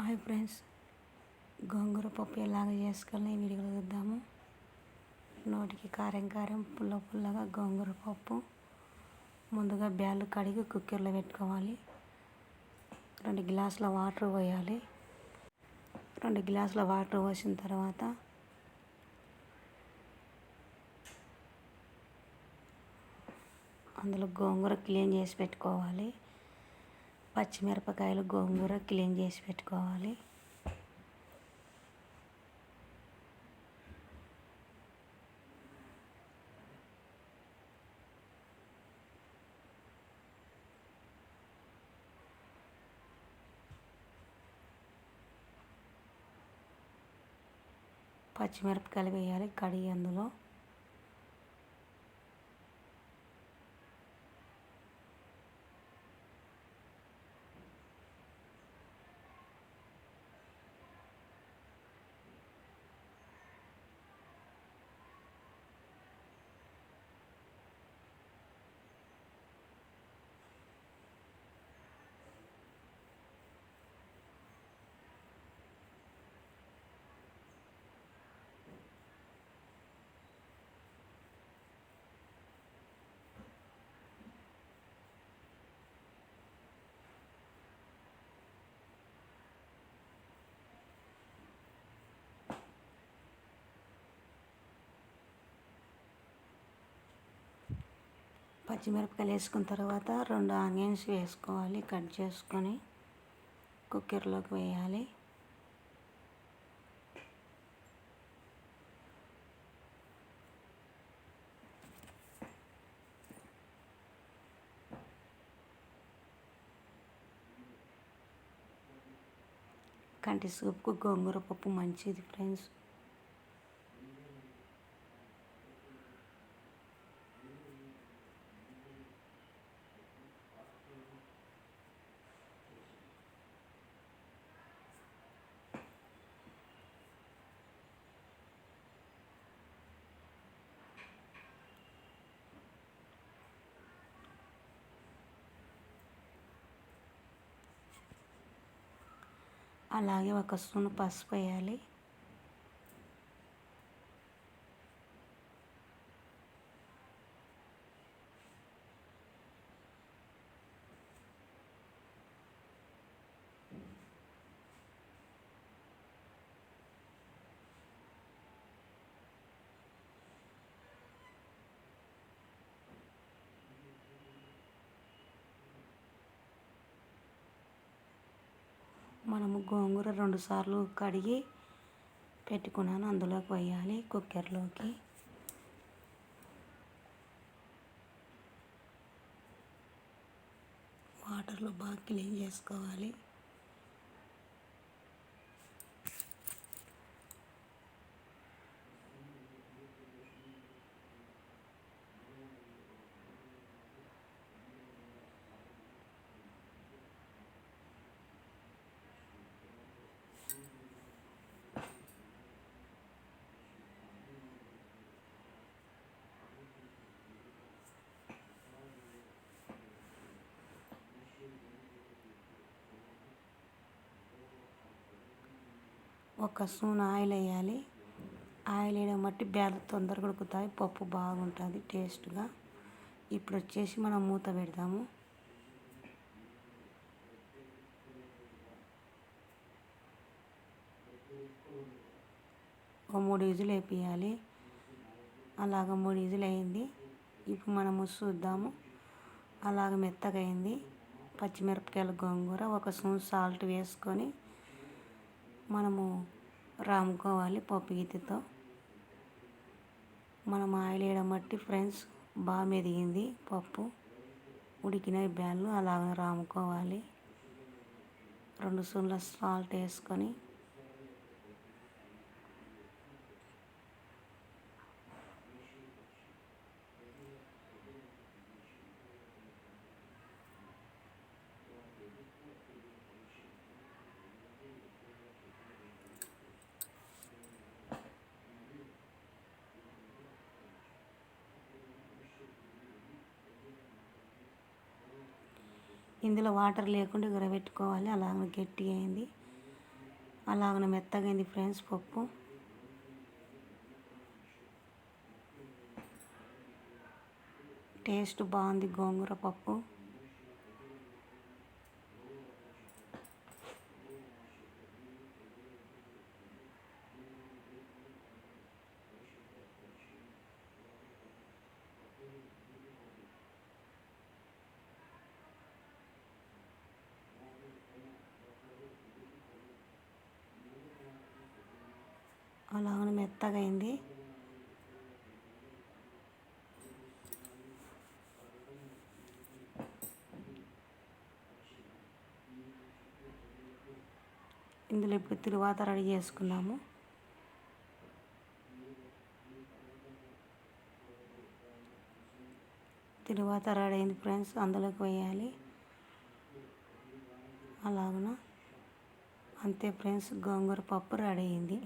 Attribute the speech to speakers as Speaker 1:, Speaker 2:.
Speaker 1: Hi friends. గోంగూర పప్పు ఎలాగ చేసుకోవాలో వీడియోలో చూద్దాము. నోటికి కారం కారం పుల్ల పుల్లగా గోంగూర పప్పు. ముందుగా బ్యాళ్ళు కడిగి కుక్కర్లో పెట్టుకోవాలి. రెండు గ్లాసుల వాటర్ పోయాలి. రెండు గ్లాసుల వాటర్ పోసిన తర్వాత అందులో గోంగూర క్లీన్ చేసి పెట్టుకోవాలి. పచ్చిమిరపకాయలు గోంగూర క్లీన్ చేసి పెట్టుకోవాలి. పచ్చిమిరపకాయలు వేయాలి కడిగి అందులో పచ్చిమిరపకాయలు వేసుకున్న తర్వాత రెండు ఆనియన్స్ వేసుకోవాలి కట్ చేసుకొని కుక్కర్లోకి వేయాలి. కంటి సూప్కు గోంగూర పప్పు మంచిది ఫ్రెండ్స్. అలాగే ఒక స్పూన్ పసుపు వేయాలి. మనము గోంగూర రెండుసార్లు కడిగి పెట్టుకున్నాను. అందులోకి వేయాలి కుక్కర్లోకి. వాటర్లో బాగా క్లీన్ చేసుకోవాలి. ఒక స్పూన్ ఆయిల్ వేయాలి. ఆయిల్ వేయడం బట్టి బ్యాలు తొందరగా ఉడుకుతాయి. పప్పు బాగుంటుంది టేస్ట్గా. ఇప్పుడు వచ్చేసి మనం మూత పెడతాము ఒక మూడు ఈజులు వేపియాలి. అలాగ మూడు ఈజులు అయింది. ఇప్పుడు మనము చూద్దాము. అలాగ మెత్తగా అయింది. పచ్చిమిరపకాయల గోంగూర ఒక స్పూన్ సాల్ట్ వేసుకొని మనము రాముకోవాలి పప్పు గీతతో మనం ఆయిల్ వేయడం బట్టి ఫ్రెండ్స్ బాగా మెదిగింది పప్పు. ఉడికిన బ్యాళ్ళు అలాగ రాముకోవాలి. రెండు స్పూన్ల సాల్ట్ వేసుకొని ఇందులో వాటర్ లేకుండా ఉరబెట్టుకోవాలి అలాగే గట్టి అయింది. అలాగనే మెత్తగైంది ఫ్రెండ్స్ పప్పు. టేస్ట్ బాగుంది గోంగూర పప్పు. అలాగనే మెత్తగా అయింది ఇందులో ఇప్పుడు తిరువాత రెడీ చేసుకున్నాము. తిరువాత రెడీ అయింది ఫ్రెండ్స్ అందులోకి వేయాలి. అలాగన అంతే ఫ్రెండ్స్ గోంగూర పప్పు రెడీ అయింది.